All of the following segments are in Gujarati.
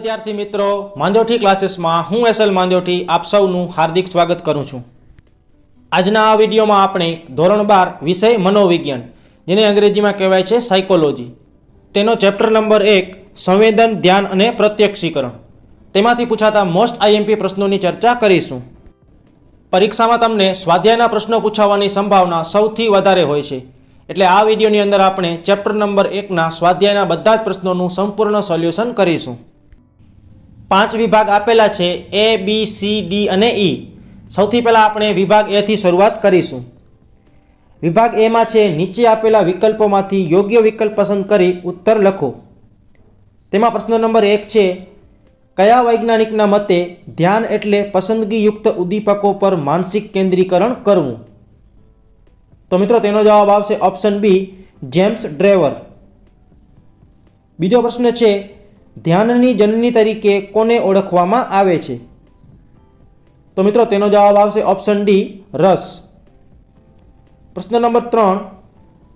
વિદ્યાર્થી મિત્રો માંજોઠી ક્લાસીસમાં હું એસએલ માંજોઠી આપ સૌનું હાર્દિક સ્વાગત કરું છું. આજના આ વિડીયોમાં આપણે ધોરણ બાર વિષય મનોવિજ્ઞાન, જેને અંગ્રેજીમાં કહેવાય છે સાયકોલોજી તેનો ચેપ્ટર નંબર એક, સંવેદન, ધ્યાન અને પ્રત્યક્ષીકરણ. તેમાંથી પૂછાતા મોસ્ટ આઈએમપી પ્રશ્નોની ચર્ચા કરીશું. પરીક્ષામાં તમને સ્વાધ્યાયના પ્રશ્નો પૂછાવાની સંભાવના સૌથી વધારે હોય છે. એટલે આ વિડીયોની અંદર આપણે ચેપ્ટર નંબર એકના સ્વાધ્યાયના બધા જ પ્રશ્નોનું સંપૂર્ણ સોલ્યુશન કરીશું. પાંચ વિભાગ આપેલા છે એ બી સી ડી અને ઈ સૌથી પહેલાં આપણે વિભાગ એથી શરૂઆત કરીશું. વિભાગ એમાં છે, નીચે આપેલા વિકલ્પોમાંથી યોગ્ય વિકલ્પ પસંદ કરી ઉત્તર લખો. તેમાં પ્રશ્ન નંબર એક છે, કયા વૈજ્ઞાનિકના મતે ધ્યાન એટલે પસંદગીયુક્ત ઉદ્દીપકો પર માનસિક કેન્દ્રીકરણ કરવું? તો મિત્રો, તેનો જવાબ આવશે ઓપ્શન બી જેમ્સ ડ્રેવર. બીજો પ્રશ્ન છે ધ્યાનની જનની તરીકે કોને ઓળખવામાં આવે છે? તો મિત્રો, તેનો જવાબ આવશે ઓપ્શન ડી રસ. પ્રશ્ન નંબર ત્રણ,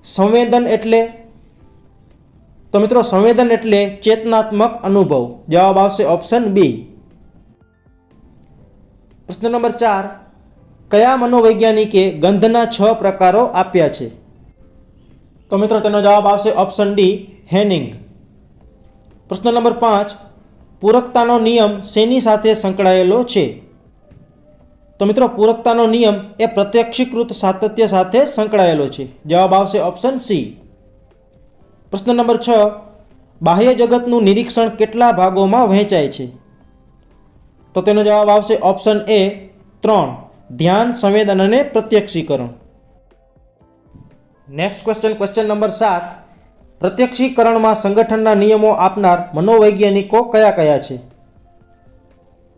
સંવેદન એટલે? તો મિત્રો, સંવેદન એટલે ચેતનાત્મક અનુભવ. જવાબ આવશે ઓપ્શન બી પ્રશ્ન નંબર ચાર, કયા મનોવૈજ્ઞાનિકે ગંધના છ પ્રકારો આપ્યા છે? તો મિત્રો, તેનો જવાબ આવશે ઓપ્શન ડી હેનિંગ. પ્રશ્ન નંબર પાંચ, પૂરકતાનો નિયમ શેની સાથે સંકળાયેલો છે? તો મિત્રો, પૂરકતાનો નિયમ એ પ્રત્યક્ષીકૃત સાતત્ય સાથે સંકળાયેલો છે. જવાબ આવશે ઓપ્શન સી. પ્રશ્ન નંબર છ, બાહ્ય જગતનું નિરીક્ષણ કેટલા ભાગોમાં વહેંચાય છે? તો તેનો જવાબ આવશે ઓપ્શન એ, ત્રણ, ધ્યાન, સંવેદન અને પ્રત્યક્ષીકરણ. નેક્સ્ટ ક્વેશ્ચન ક્વેશ્ચન નંબર સાત. પ્રત્યક્ષીકરણમાં સંગઠનના નિયમો આપનાર મનોવૈજ્ઞાનિકો કયા કયા છે?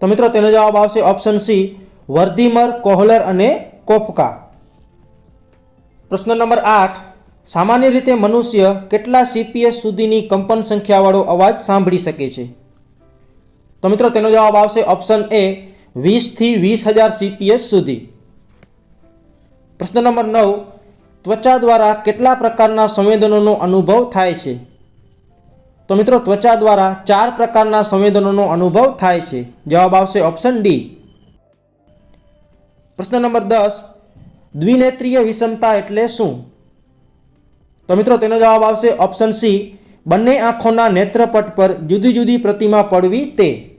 તો મિત્રો તેનો જવાબ આવશે ઓપ્શન સી વર્ધીમર, કોહલર અને કોફકા. પ્રશ્ન નંબર આઠ, સામાન્ય રીતે મનુષ્ય કેટલા સીપીએસ સુધીની કંપન સંખ્યાવાળો અવાજ સાંભળી શકે છે? તો મિત્રો તેનો જવાબ આવશે ઓપ્શન એ વીસથી વીસ હજાર સીપીએસ સુધી. પ્રશ્ન નંબર નવ ત્વચા દ્વારા કેટલા પ્રકારના સંવેદનોનો અનુભવ થાય છે? તો મિત્રો, ત્વચા દ્વારા ચાર પ્રકારના સંવેદનોનો અનુભવ થાય છે. જવાબ આવશે ઓપ્શન ડી. પ્રશ્ન નંબર દસ, દ્વિનેત્રીય વિષમતા એટલે શું? તો મિત્રો, તેનો જવાબ આવશે ઓપ્શન સી, બંને આંખોના નેત્રપટ પર જુદી જુદી પ્રતિમા પડવી તે.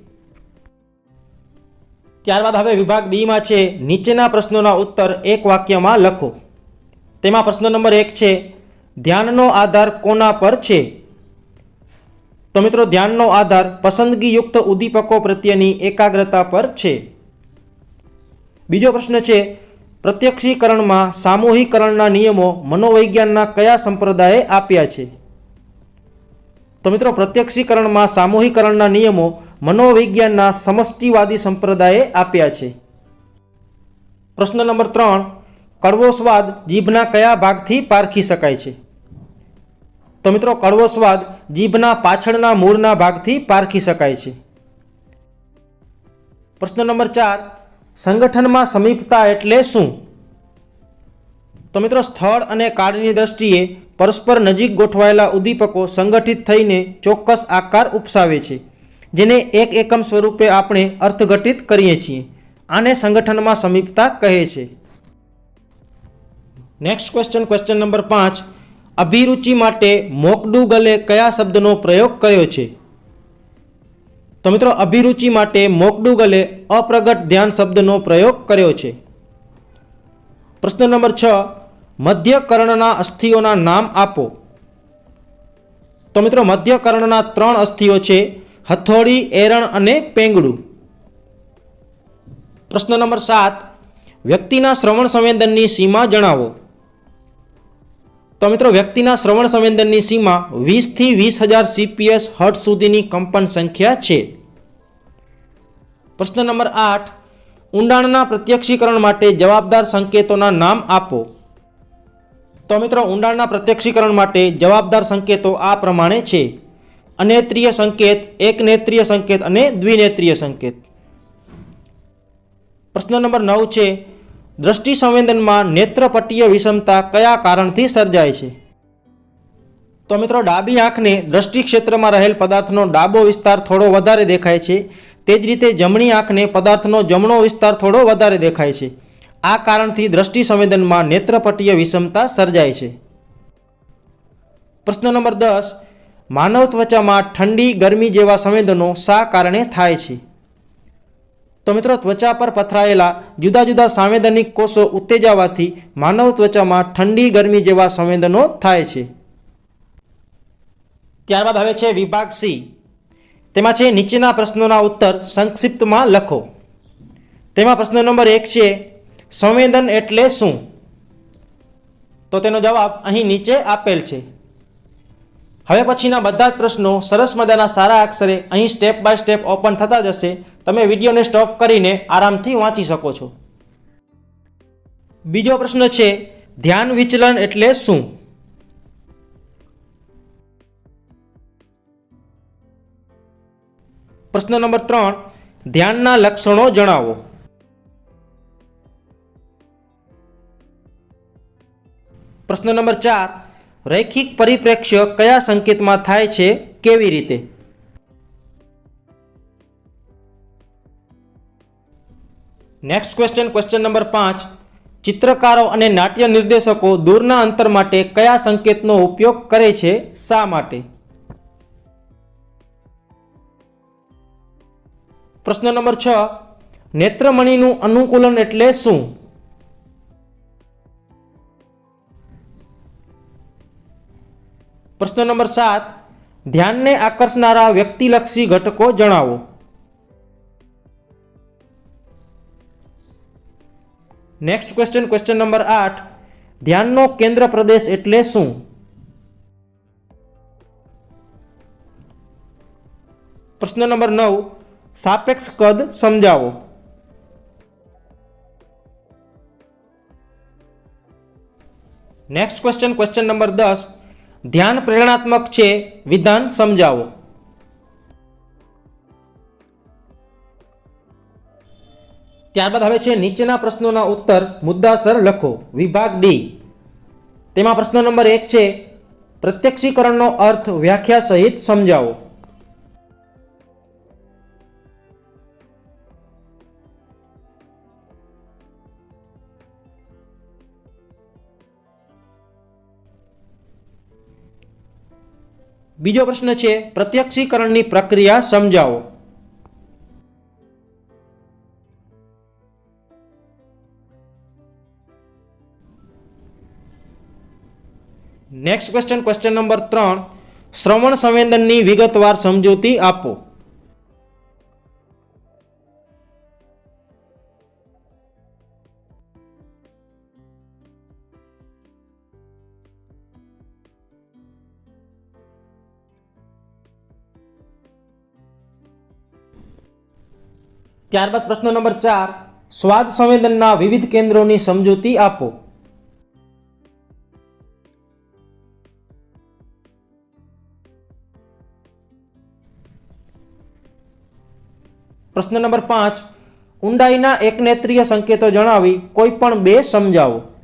ત્યારબાદ હવે વિભાગ બીમાં છે. નીચેના પ્રશ્નોના ઉત્તર એક વાક્યમાં લખો. તેમાં પ્રશ્ન નંબર એક છે, ધ્યાનનો આધાર કોના પર છે? તો મિત્રો, ધ્યાનનો આધાર પસંદગીયુક્ત ઉદ્દીપકો પ્રત્યેની એકાગ્રતા પર છે. બીજો પ્રશ્ન છે, પ્રત્યક્ષીકરણમાં સામૂહિકરણના નિયમો મનોવૈજ્ઞાનના કયા સંપ્રદાયે આપ્યા છે? તો મિત્રો, પ્રત્યક્ષીકરણમાં સામૂહિકરણના નિયમો મનોવિજ્ઞાનના સમષ્ટિવાદી સંપ્રદાયે આપ્યા છે. પ્રશ્ન નંબર ત્રણ કડવો સ્વાદ જીભના કયા ભાગથી પારખી શકાય છે? તો મિત્રો કડવો સ્વાદ જીભના પાછળના મૂળના ભાગથી પારખી શકાય છે. પ્રશ્ન નંબર ચાર, સંગઠનમાં સમીપતા એટલે શું? તો મિત્રો, સ્થળ અને કાળની દ્રષ્ટિએ પરસ્પર નજીક ગોઠવાયેલા ઉદ્દીપકો સંગઠિત થઈને ચોક્કસ આકાર ઉપસાવે છે, જેને એક એકમ સ્વરૂપે આપણે અર્થઘટિત કરીએ છીએ. આને સંગઠનમાં સમીપતા કહે છે. નેક્સ્ટ ક્વેશ્ચન ક્વેશ્ચન નંબર પાંચ. અભિરુચિ માટે મોકડુગલે કયા શબ્દનો પ્રયોગ કર્યો છે? તો મિત્રો, અભિરુચિ માટે મોકડુગલે અપ્રગટ ધ્યાન શબ્દનો પ્રયોગ કર્યો છે? પ્રશ્ન નંબર છ. મધ્યકર્ણના અસ્થિઓના નામ આપો. તો મિત્રો, મધ્યકર્ણના ત્રણ અસ્થિઓ છે, હથોડી, એરણ અને પેંગડું. પ્રશ્ન નંબર સાત. વ્યક્તિના શ્રવણ સંવેદનની સીમા જણાવો. તો મિત્રો, વ્યક્તિના શ્રવણ સંવેદનની સીમા વીસથી વીસ હજાર સીપીએસ હર્ટ સુધીની કંપન સંખ્યા છે. પ્રશ્ન નંબર આઠ, ઊંડાણના પ્રત્યક્ષીકરણ માટે જવાબદાર સંકેતોના નામ આપો. તો મિત્રો, ઊંડાણના પ્રત્યક્ષીકરણ માટે જવાબદાર સંકેતો આ પ્રમાણે છે. અનેત્રીય સંકેત એક નેત્રીય સંકેત અને દ્વિનેત્રીય સંકેત. પ્રશ્ન નંબર નવ છે દ્રષ્ટિ સંવેદનમાં નેત્રપટ્ટીય વિષમતા કયા કારણથી સર્જાય છે? તો મિત્રો, ડાબી આંખને દ્રષ્ટિ ક્ષેત્રમાં રહેલ પદાર્થનો ડાબો વિસ્તાર થોડો વધારે દેખાય છે. તે જ રીતે જમણી આંખને પદાર્થનો જમણો વિસ્તાર થોડો વધારે દેખાય છે. આ કારણથી દ્રષ્ટિ સંવેદનમાં નેત્રપટીય વિષમતા સર્જાય છે. પ્રશ્ન નંબર દસ. માનવ ત્વચામાં ઠંડી ગરમી જેવા સંવેદનો શા કારણે થાય છે? તો મિત્રો ત્વચા પર પથરાયેલા જુદા જુદા સાંવેદનિક કોષો ઉત્તેજાવાથી માનવ ત્વચામાં ઠંડી ગરમી જેવા સંવેદનો થાય છે. ત્યારબાદ હવે છે વિભાગ સી. તેમાં છે નીચેના પ્રશ્નોના ઉત્તર સંક્ષિપ્તમાં લખો. તેમાં પ્રશ્ન નંબર એક છે, સંવેદન એટલે શું? તો તેનો જવાબ અહીં નીચે આપેલ છે. હવે પછીના બધા જ પ્રશ્નો સરસ મજાના સારા અક્ષરે અહીં સ્ટેપ બાય સ્ટેપ ઓપન થતા જશે. તમે વિડીયોને સ્ટોપ કરીને આરામથી વાંચી શકો છો. બીજો પ્રશ્ન છે, ધ્યાન વિચલન એટલે શું? પ્રશ્ન નંબર ત્રણ, ધ્યાનના લક્ષણો જણાવો. પ્રશ્ન નંબર ચાર રૈખિક પરિપ્રેક્ષ્ય કયા સંકેતમાં થાય છે, કેવી રીતે? નેક્સ્ટ ક્વેશ્ચન ક્વેશ્ચન નંબર પાંચ. ચિત્રકારો અને નાટ્ય નિર્દેશકો દૂરના અંતર માટે કયા સંકેતનો ઉપયોગ કરે છે, શા માટે? પ્રશ્ન નંબર છ. નેત્રમણીનું અનુકૂલન એટલે શું? પ્રશ્ન નંબર સાત, ધ્યાનને આકર્ષનારા વ્યક્તિલક્ષી ઘટકો જણાવો. નેક્સ્ટ ક્વેશ્ચન ક્વેશ્ચન નંબર આઠ, ધ્યાનનો કેન્દ્ર પ્રદેશ એટલે શું? પ્રશ્ન નંબર નવ, સાપેક્ષ કદ સમજાવો. નેક્સ્ટ ક્વેશ્ચન ક્વેશ્ચન નંબર દસ ધ્યાન પ્રેરણાત્મક છે, વિધાન સમજાવો. ત્યારબાદ હવે છે, નીચેના પ્રશ્નોના ઉત્તર મુદ્દાસર લખો. વિભાગ ડી. તેમાં પ્રશ્ન નંબર એક છે, પ્રત્યક્ષીકરણનો અર્થ વ્યાખ્યા સહિત સમજાવો. બીજો પ્રશ્ન છે, પ્રત્યક્ષીકરણની પ્રક્રિયા સમજાવો. નેક્સ્ટ ક્વેશ્ચન ક્વેશ્ચન નંબર ત્રણ. શ્રવણ સંવેદનની વિગતવાર સમજૂતી આપો. ત્યારબાદ પ્રશ્ન નંબર ચાર, સ્વાદ સંવેદનના વિવિધ કેન્દ્રોની સમજૂતી આપો. પ્રશ્ન નંબર પાંચ, ઊંડાઈના એકનેત્રીય સંકેતો જણાવી કોઈ પણ બે સમજાવો.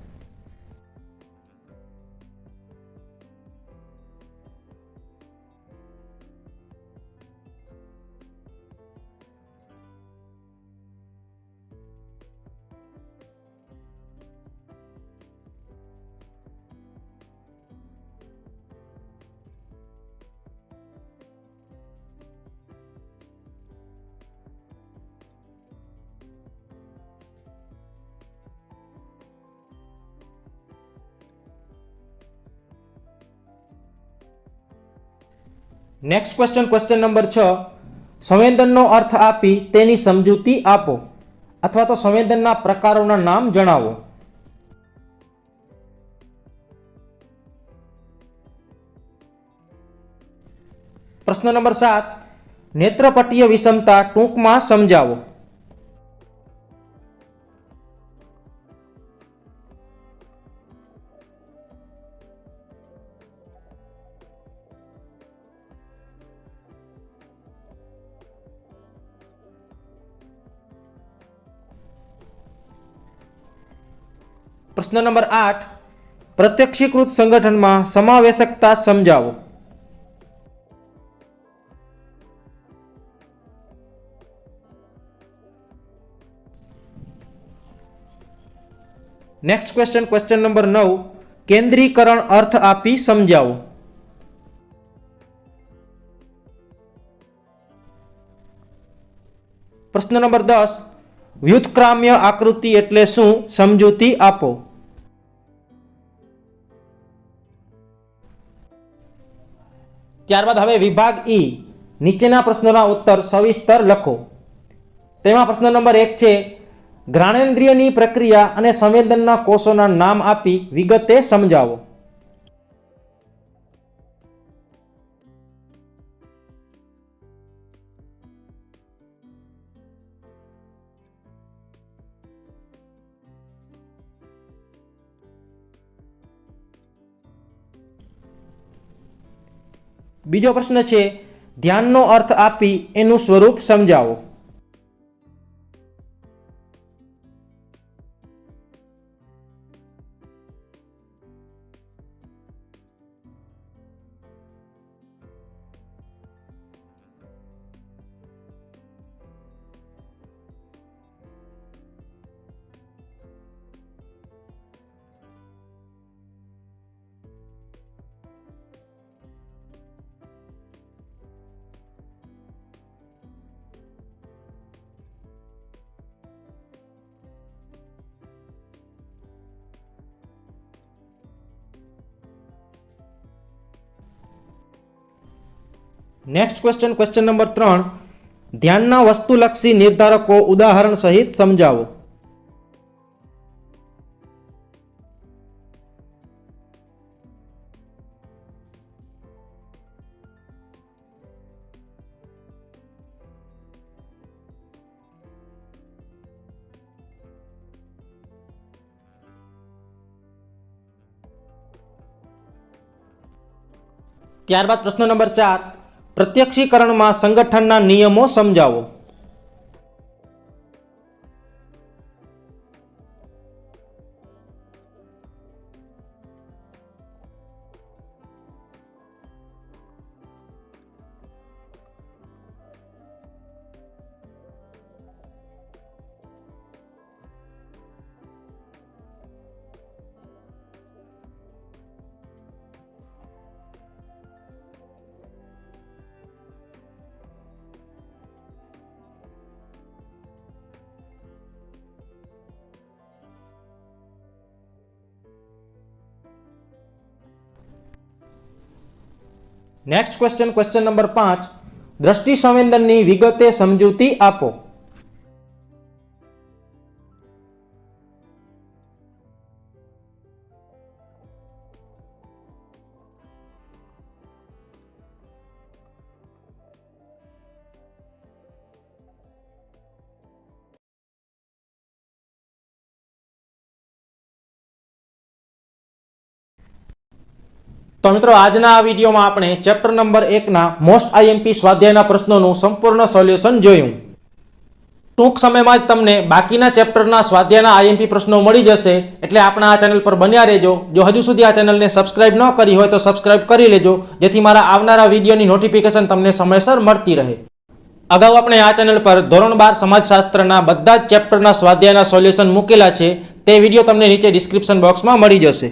નેક્સ્ટ ક્વેશ્ચન ક્વેશ્ચન નંબર છ. સંવેદનનો અર્થ આપી તેની સમજૂતી આપો અથવા તો સંવેદનના પ્રકારોના નામ જણાવો. પ્રશ્ન નંબર સાત. નેત્રપટીય વિષમતા ટૂંકમાં સમજાવો. પ્રશ્ન નંબર આઠ, પ્રત્યક્ષીકૃત સંગઠનમાં સમાવેશકતા સમજાવો. નેક્સ્ટ ક્વેશ્ચન ક્વેશ્ચન નંબર નવ, કેન્દ્રીકરણ અર્થ આપી સમજાવો. પ્રશ્ન નંબર દસ, વ્યુત્ક્રામ્ય આકૃતિ એટલે શું? સમજૂતી આપો. ત્યારબાદ હવે વિભાગ ઈ નીચેના પ્રશ્નોના ઉત્તર સવિસ્તર લખો. તેમાં પ્રશ્ન નંબર એક છે, ઘ્રાણેન્દ્રિયની પ્રક્રિયા અને સંવેદનના કોષોના નામ આપી વિગતે સમજાવો. બીજો પ્રશ્ન છે ધ્યાનનો અર્થ આપી એનું સ્વરૂપ સમજાવો. નેક્સ્ટ ક્વેશ્ચન ક્વેશ્ચન નંબર ત્રણ ધ્યાનના વસ્તુલક્ષી નિર્ધારકો ઉદાહરણ સહિત સમજાવો ત્યારબાદ પ્રશ્ન નંબર ચાર. પ્રત્યક્ષીકરણમાં સંગઠનના નિયમો સમજાવો. નેક્સ્ટ ક્વેશ્ચન ક્વેશ્ચન નંબર પાંચ. દ્રષ્ટિ સંવેદનની વિગતે સમજૂતી આપો. તો મિત્રો, આજના આ વિડીયોમાં આપણે ચેપ્ટર નંબર એકના મોસ્ટ આઈએમપી સ્વાધ્યાયના પ્રશ્નોનું સંપૂર્ણ સોલ્યુશન જોયું. ટૂંક સમયમાં જ તમને બાકીના ચેપ્ટરના સ્વાધ્યાયના આઈએમપી પ્રશ્નો મળી જશે, એટલે આપણા આ ચેનલ પર બન્યા રહેજો. જો હજુ સુધી આ ચેનલને સબસ્ક્રાઇબ ન કરી હોય તો સબસ્ક્રાઇબ કરી લેજો, જેથી મારા આવનારા વિડીયોની નોટિફિકેશન તમને સમયસર મળતી રહે. અગાઉ આપણે આ ચેનલ પર ધોરણ બાર સમાજશાસ્ત્રના બધા જ ચેપ્ટરના સ્વાધ્યાયના સોલ્યુશન મૂકેલા છે, તે વીડિયો તમને નીચે ડિસ્ક્રિપ્શન બોક્સમાં મળી જશે.